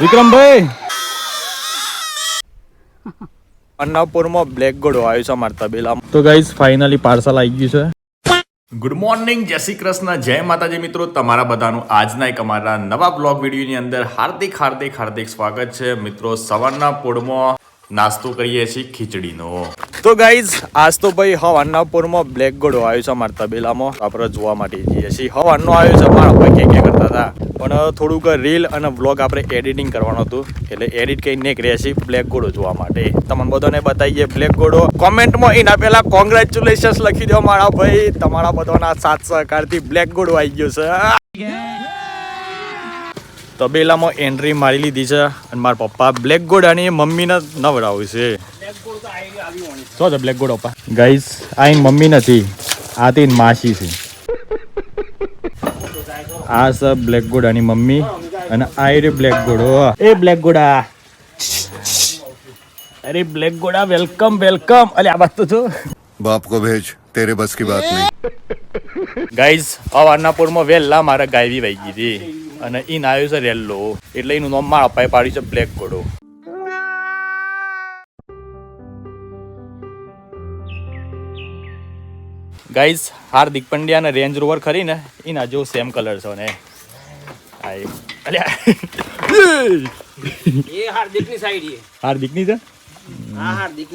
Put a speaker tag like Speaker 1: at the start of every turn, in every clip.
Speaker 1: વિક્રમભાઈ. અન્નાપુરમાં black God આવ્યો છે મારા તબેલા તો ગાઈઝ ફાઇનલી પાર્સલ આવી ગયું છે.
Speaker 2: ગુડ મોર્નિંગ જય શ્રી કૃષ્ણ જય માતાજી મિત્રો તમારા બધાનું આજના એક અમારા નવા બ્લોગ વિડીયોની અંદર હાર્દિક હાર્દિક હાર્દિક સ્વાગત છે. મિત્રો સવારના પોડમાં નાસ્તો કરીએ છીએ ખીચડીનો.
Speaker 1: તો ગાઈઝ આજ તો ભાઈ હવાના પૂરમાં બ્લેક ગોળો આવ્યો છે અમારા તબેલામાં. આપણે જોવા માટે જઈએ છીએ. હવાનો આવ્યો છે અમારા ભાઈ કે ક્યાં કરતા હતા. પણ થોડુંક રીલ અને વ્લોગ આપણે એડિટિંગ કરવાનું હતું. એટલે એડિટ કરીને નીકળ્યા છીએ બ્લેક ગોળો જોવા માટે. તમને બધાને બતાવીએ બ્લેક ગોળો કોમેન્ટમાં એના પહેલા કોંગ્રેચ્યુલેશન્સ લખી દો મારા ભાઈ. તમારા બધાના સાથ સહકારથી બ્લેક ગોળો આવી ગયો છે. તબેલામાં એન્ટ્રી મારી લીધી છે અને મારા પપ્પા બ્લેક ગોડ અને મમ્મીને નવડાવ્યું છે. શું છે બ્લેક ગોડ પપ્પા? ગાઈસ આ મમ્મી નથી આ તે માસી છે. આ છે બ્લેક ગોડ આની મમ્મી અને આ રે બ્લેક ગોડ એ બ્લેક ગોડા અરે બ્લેક ગોડા વેલકમ વેલકમ. અરે આ વાત તો છો
Speaker 3: બાપ કો ભેજ તેરે બસ કી બાત નહીં.
Speaker 1: ગાઈઝ અવારનાપુરમાં વેલ્લા મારા ગાયવી વહી ગઈ હતી. અને ઇન આવ્યું છે રેલ્લો. એટલે એનું નામ મારા પપ્પાએ પાડ્યું છે બ્લેક ઘોડો ગાઈઝ હાર્દિક પંડ્યા અને રેન્જ રોવર ખરી ને એના જેવો સેમ કલર છે ને. આ એ. અલ્યા.
Speaker 4: એ સાઈડ એ.
Speaker 1: હાર્દિકની છે?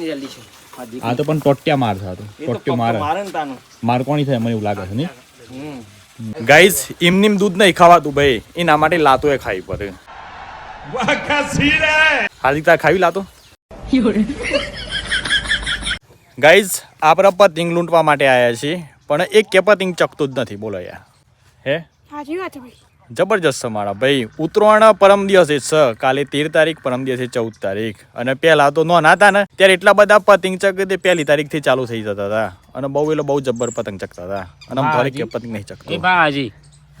Speaker 4: જલ્દી હાર્દિક
Speaker 1: તો પણ ટોટિયા માર છે આ તો.
Speaker 4: એ તો
Speaker 1: ટોટિયો મારે.
Speaker 4: મારે ને
Speaker 1: કોની થાય મને એવું લાગે છે
Speaker 4: હમ.
Speaker 1: ગાઈઝ, એમનીમ દૂધ નહીં ખાવાતું ભાઈ. એના માટે લાતો એ ખાવી પડે. હાર્દિક, તાર ખાવી લાતો? ગાઈઝ, આપણે પતિંગ લૂંટવા માટે આવ્યા છીએ, પણ એક કે પતિંગ ચકતું જ નથી, બોલો યાર. હે?
Speaker 5: સાચી વાત ભાઈ.
Speaker 1: જબરજસ્ત છે મારા ભાઈ. ઉત્તરાયણ પરમ દિવસે છે. કાલે તેર તારીખ પરમ દિવસે ચૌદ તારીખ. અને પહેલા તો નોના હતા ને ત્યારે એટલા બધા પતંગ ચક તે પહેલી તારીખથી ચાલુ થઈ જતા હતા. અને બહુ એટલે બહુ જબ્બર પતંગ ચકતા હતા. અને આમ ઘરે કે પતંગ નહીં
Speaker 4: એ
Speaker 1: ચકતો
Speaker 4: બાજી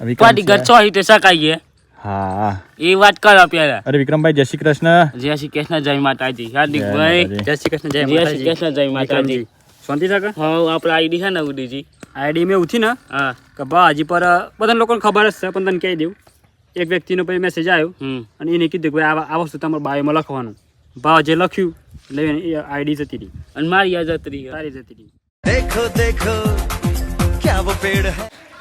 Speaker 1: વિક્રમ
Speaker 4: પાટી ઘર છો તે સકાઈએ
Speaker 1: હા.
Speaker 4: એ વાત કરો પેલા
Speaker 1: અરે વિક્રમભાઈ જય શ્રી કૃષ્ણ.
Speaker 4: જય શ્રી કૃષ્ણ જય માતાજી. હાર્દિક ભાઈ જય શ્રી કૃષ્ણ જય જય શ્રી કૃષ્ણ જય માતાજી.
Speaker 6: શાંતિ શકે
Speaker 4: હા આપણે આઈડી છે ને ઉડીજી
Speaker 6: આઈડી મેં ઉઠી ને
Speaker 4: હા.
Speaker 6: કે બા હજી પર બધા લોકોને ખબર જ છે પણ તને કહી દઉં. એક વ્યક્તિનો પછી મેસેજ આવ્યો
Speaker 4: હમ.
Speaker 6: અને એને કીધું કે ભાઈ આ આ વસ્તુ તમારા બાયોમાં લખવાનું. ભાવ જે લખ્યું એટલે એ આઈડી જતી રહી.
Speaker 4: અને મારી આ જતી રહી.
Speaker 6: તારી જતી રહી.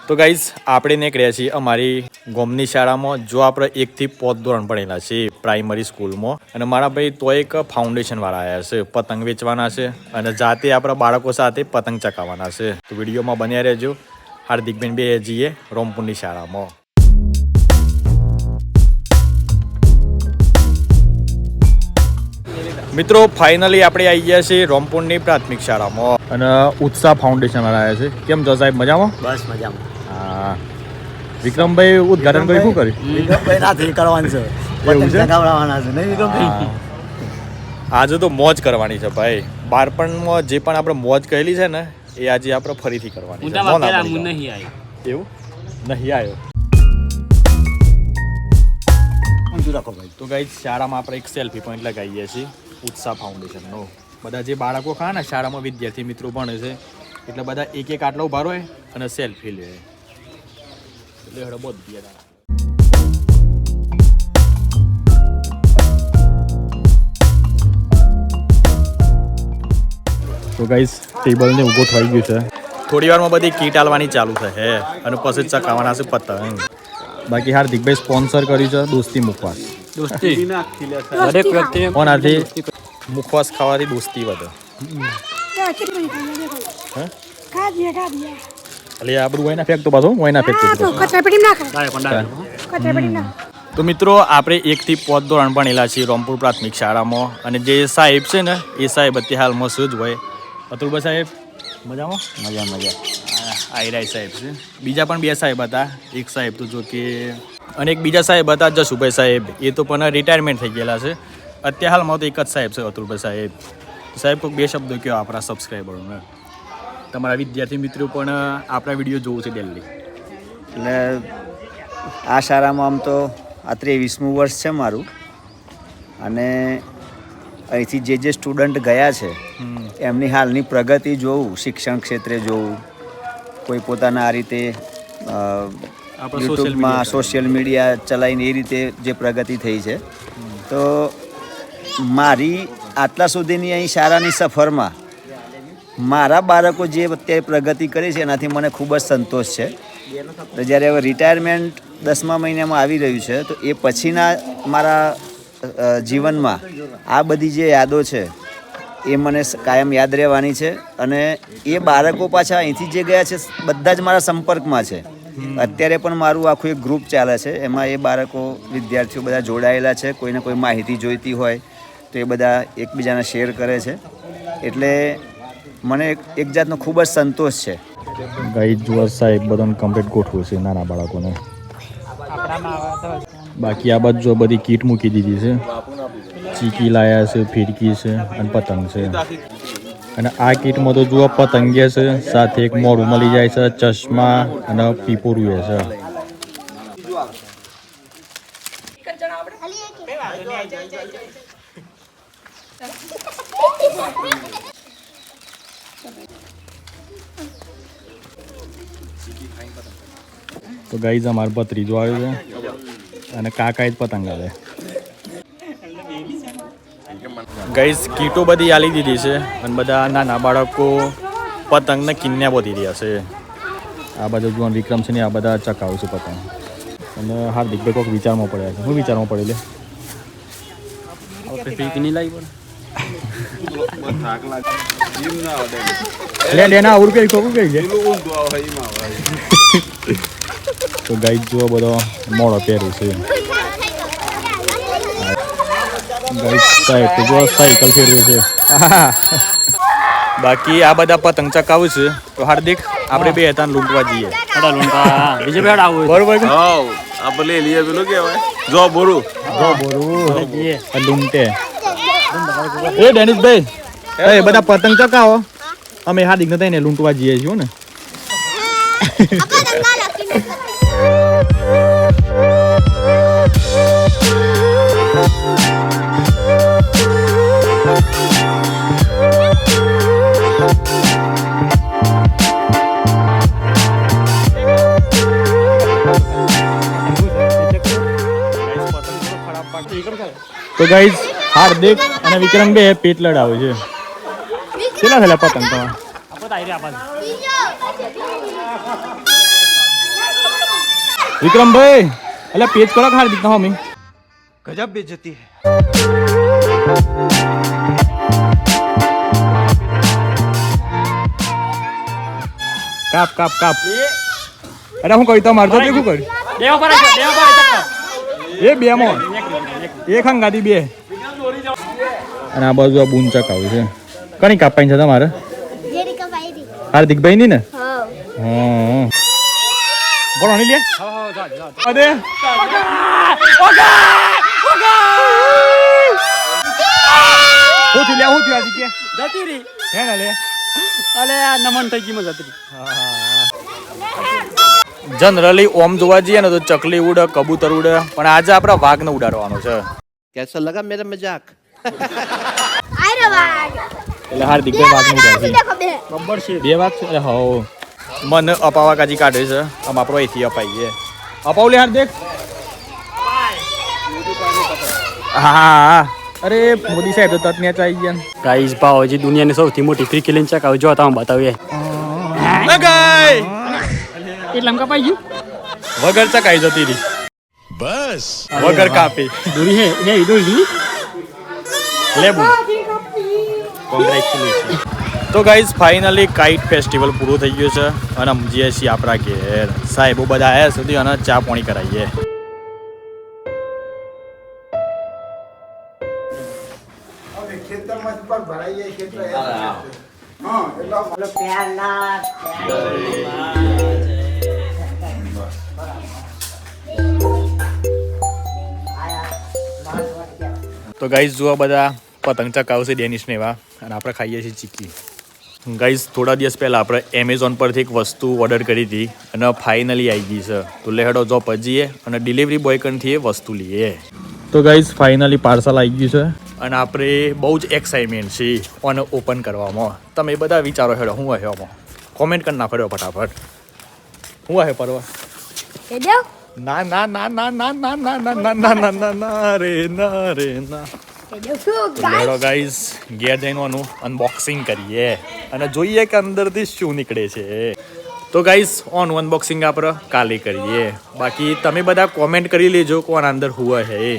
Speaker 1: તો ગાઈઝ આપણે નીકળ્યા છીએ અમારી ગોમની શાળામાં જો આપણે એકથી પોત ધોરણ ભણેલા છીએ. પ્રાઇમરી સ્કૂલમાં. અને મારા ભાઈ તો એક ફાઉન્ડેશનવાળા આવ્યા છે પતંગ વેચવાના છે અને જાતે આપણા બાળકો સાથે પતંગ ચકાવવાના છે. તો વિડીયોમાં બન્યા રહેજો. હાર્દિકબેન બે જઈએ રોમપુરની શાળામાં. મિત્રો ફાઇનલી આપણે આવી ગયા છીએ રોમપુરની પ્રાથમિક શાળામાં. અને ઉત્સાહ ફાઉન્ડેશન વાળા આવ્યા છે. કેમ છો સાહેબ? મજામાં?
Speaker 4: બસ મજામાં.
Speaker 1: હા. વિક્રમભાઈ ઉદઘાટન કરી શું કર્યું?
Speaker 7: વિક્રમભાઈ નાથી કરવાનું છે.
Speaker 1: એવું છે?
Speaker 7: નહીં વિક્રમભાઈ?
Speaker 1: આજે તો મોજ કરવાની છે ભાઈ. બાળપણમાં જે પણ આપણે મોજ કહેલી છે ને એ આજે આપણે ફરીથી કરવાની છે.
Speaker 4: નહીં આવી.
Speaker 1: એવું? નહીં આવ્યો.
Speaker 7: રાખો ભાઈ.
Speaker 1: તો ગઈ શાળામાં આપણે એક સેલ્ફી પોઈન્ટ લગાવીએ છીએ. ઉત્સાહ ફાઉન્ડેશનનો બધા જે બાળકો ખા ને શાળામાં વિદ્યાર્થી મિત્રો ભણે છે એટલે બધા એક એક આટલો ઊભા રહે અને સેલ્ફી લે. એટલે હડો બહુ દિયા તો ગાઈસ ટેબલ ને ઊભો થઈ ગયું છે. થોડી વારમાં બધી કીટ આલવાની ચાલુ થશે અને પછી ચકાવવાના છે પતંગ. બાકી હાર્દિકભાઈ સ્પોન્સર કર્યું છે દોસ્તી મુખવાસ.
Speaker 6: દોસ્તી. દરેક વ્યક્તિને
Speaker 1: કોનાથી મુખવાસ ખાવાથી દોસ્તી વધે. એટલે આ બધું હોય ના ફેંકતો પાછું. હોય ના
Speaker 5: હા, તો
Speaker 1: ફેંકતો. તો મિત્રો આપણે એકથી પોત ધોરણ ભણેલા છીએ રોમપુર પ્રાથમિક શાળામાં. અને જે સાહેબ છે ને એ સાહેબ અત્યારે હાલમાં શું જ હોય. અતુલભાઈ સાહેબ મજામાં?
Speaker 7: મજા મજા.
Speaker 1: આયરાય સાહેબ છે. બીજા પણ બે સાહેબ હતા. એક સાહેબ તો જો કે અને એક બીજા સાહેબ હતા જશુભાઈ સાહેબ. એ તો પણ રિટાયરમેન્ટ થઈ ગયેલા છે. અત્યારે હાલમાં તો એક જ સાહેબ છે અતુલભાઈ સાહેબ. સાહેબ કોઈ બે શબ્દો કહો આપણા સબસ્ક્રાઈબરોને તમારા વિદ્યાર્થી મિત્રો પણ આપણા વીડિયો જોવું છે ડેલી
Speaker 7: એટલે આ શાળામાં આમ તો આ ત્રેવીસમું વર્ષ છે મારું. અને અહીંથી જે જે સ્ટુડન્ટ ગયા છે એમની હાલની પ્રગતિ જોવું શિક્ષણ ક્ષેત્રે જોવું કોઈ પોતાના આ રીતે યુટ્યુબમાં સોશિયલ મીડિયા ચલાવીને એ રીતે જે પ્રગતિ થઈ છે. તો મારી આટલા સુધીની અહીં શાળાની સફરમાં મારા બાળકો જે અત્યારે પ્રગતિ કરી છે, એનાથી મને ખૂબ જ સંતોષ છે. તો જ્યારે હવે રિટાયરમેન્ટ દસમા મહિનામાં આવી રહ્યું છે, તો એ પછીના મારા જીવનમાં આ બધી જે યાદો છે, એ મને કાયમ યાદ રહેવાની છે અને એ બાળકો પાછા અહીંથી જે ગયા છે, બધા જ મારા સંપર્કમાં છે. અત્યારે પણ મારું આખું એક ગ્રુપ ચાલે છે, એમાં એ બાળકો, વિદ્યાર્થીઓ બધા જોડાયેલા છે, કોઈને કોઈ માહિતી જોઈતી હોય, તો એ બધા એકબીજાને શેર કરે છે. એટલે મને એક એક જાતનો ખૂબ જ સંતોષ છે.
Speaker 1: ગાઈડ જુઓ સાહેબ બધાને કમ્પ્લીટ ગોઠવું છે નાના બાળકોને. બાકી આ બાજુ જો બધી કીટ મૂકી દીધી છે. ચીકી લાયા છે ફિરકી છે અને પતંગ છે. અને આ કીટમાં તો જુઓ પતંગિયા છે સાથે એક મોઢું મળી જાય છે ચશ્મા અને પીપોરું એ છે તો ગાઈઝ અમારો ભત્રીજો આવ્યો છે. અને કાકા જ પતંગ આવે. ગાઈઝ કીટો બધી આલી દીધી છે અને બધા નાના બાળકો પતંગને કિન્યા બોધી રહ્યા છે. આ બાજુ જોવાનું વિક્રમ છે ને, આ બધા ચકાવું છે પતંગ. અને હાર્દિકભાઈ કોઈક વિચારમાં પડ્યા છે. હું વિચારમાં પડેલે
Speaker 6: નહીં લાવી પડે.
Speaker 1: લે લે ના આવું કઈ ખોકું કઈ છે તો ગાઈ જુઓ બધો મોડો પહેર્યું છે. સાયકલ ફેરવે છે. બાકી આ બધા પતંગ ચકાવું છે. તો હાર્દિક આપણે બે હતા લૂંટવા જઈએ.
Speaker 6: હડા લૂંટા બીજે બેડ આવું
Speaker 1: બરોબર છે?
Speaker 8: આપણે લઈએ પેલું કેવાય? જો બોરું.
Speaker 1: જો બોરું. આ લૂંટે. એ ડેનિશભાઈ એ બધા પતંગ ચકાવો. અમે હાર્દિક ને થઈને લૂંટવા જઈએ છીએ ને. તો ગાઈઝ હાર્દિક અને વિક્રમ બે પેટ લડાવે છે. કેટલા થયેલા પતંગ તમે વિક્રમભાઈ એટલે પેજ કરો હાર્દિક દીધા મમ્મી
Speaker 8: ગજબ બેજતી
Speaker 1: કાપ કાપ કાપ. અરે હું તમારે તો શું કર્યું?
Speaker 6: દેવા પર દેવા પર
Speaker 1: એ બે મો એક હંગાતી બે. અને આ બાજુ આ બૂન ચકાવું છે. કણી કાપાઈ છે તમારે? હાર્દિકભાઈ ની ને? હા. બોલો લે. અરે. લે હું થી આજે કે
Speaker 6: જતી રહી.
Speaker 1: હે ને લે.
Speaker 6: અલે આ નમન થઈ ગઈ માં જતી
Speaker 1: જનરલી ઓમ જોવા જઈએ ને તો ચકલી ઉડે કબૂતર ઉડે પણ આજે આપણે વાઘને ઉડાડવાનો છે.
Speaker 8: કેસો લગા મેરા મજાક.
Speaker 1: એટલે હાર્દિકભાઈ વાઘને ઉડાડશે
Speaker 6: બબ્બર
Speaker 1: બે? વાઘ છે. અરે હો. મને અપાવા કાજી કાઢે છે. આમ આપણો અહીંથી અપાઈએ. અપાવ લે હાર્દિક હા હા અરે મોદી સાહેબ તો તત નેચ આવી ગયા ને.
Speaker 6: ગાઈસ ભાવ હજી દુનિયાની સૌથી મોટી ફ્રી લેન ચકાવ જો તમે બતાવીએ
Speaker 1: લગાઈ
Speaker 6: કપાઈ ગયું?
Speaker 1: વગર ચકાઈ જતી રહી.
Speaker 3: બસ.
Speaker 1: વગર કાપી.
Speaker 6: દુરી હે હે દોરી
Speaker 1: લેબુ. કોંગ્રેચ્યુલેશન તો ગાઈઝ ફાઇનલી કાઇટ ફેસ્ટિવલ પૂરું થઈ ગયું છે અને સમજીએ છીએ આપણા ઘેર. સાહેબો બધા આવ્યા સુધી અને ચા પાણી કરાવીએ તો ગાઈઝ જુઓ બધા પતંગ ચકાવશે ડેનિશને એવા. અને આપણે ખાઈએ છીએ ચીકી ગાઈઝ થોડા દિવસ પહેલાં આપણે એમેઝોન પરથી એક વસ્તુ ઓર્ડર કરી હતી અને ફાઇનલી આવી ગઈ છે. તો લેહડો જો પજીએ અને ડિલિવરી બોય કનથી એ વસ્તુ લઈએ. તો ગાઈઝ ફાઇનલી પાર્સલ આવી ગયું છે. અને આપણે બહુ જ એક્સાઇટમેન્ટ છે ઓને ઓપન કરવામાં. તમે બધા વિચારો હેડો, હું આમાં? કોમેન્ટ કરી નાખો ફટાફટ. હું હે પરવા? ના ના ના ના ના ના ના ના ના ના ના ના ના રે ના રે ના લેડો ગાઈઝ ઘેર જઈને આનું અનબોક્સિંગ કરીએ અને જોઈએ કે અંદરથી શું નીકળે છે તો ગાઈઝ ઓન અનબોક્સિંગ આપણે કાલે કરીએ બાકી તમે બધા કોમેન્ટ કરી લેજો કોણ અંદર હુઆ હે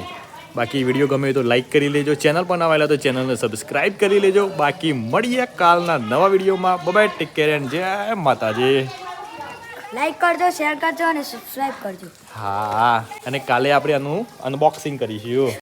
Speaker 1: બાકી વીડિયો ગમે તો લાઈક કરી લેજો ચેનલ પર આવેલા તો ચેનલને સબસ્ક્રાઈબ કરી લેજો બાકી મળીએ કાલના નવા વિડીયોમાં બબાય ટેક કેર એન્ડ જય માતાજી
Speaker 5: લાઈક કરજો શેર કરજો અને સબસ્ક્રાઇબ કરજો.
Speaker 1: હા અને કાલે આપણે આનું અનબોક્સિંગ કરીશું.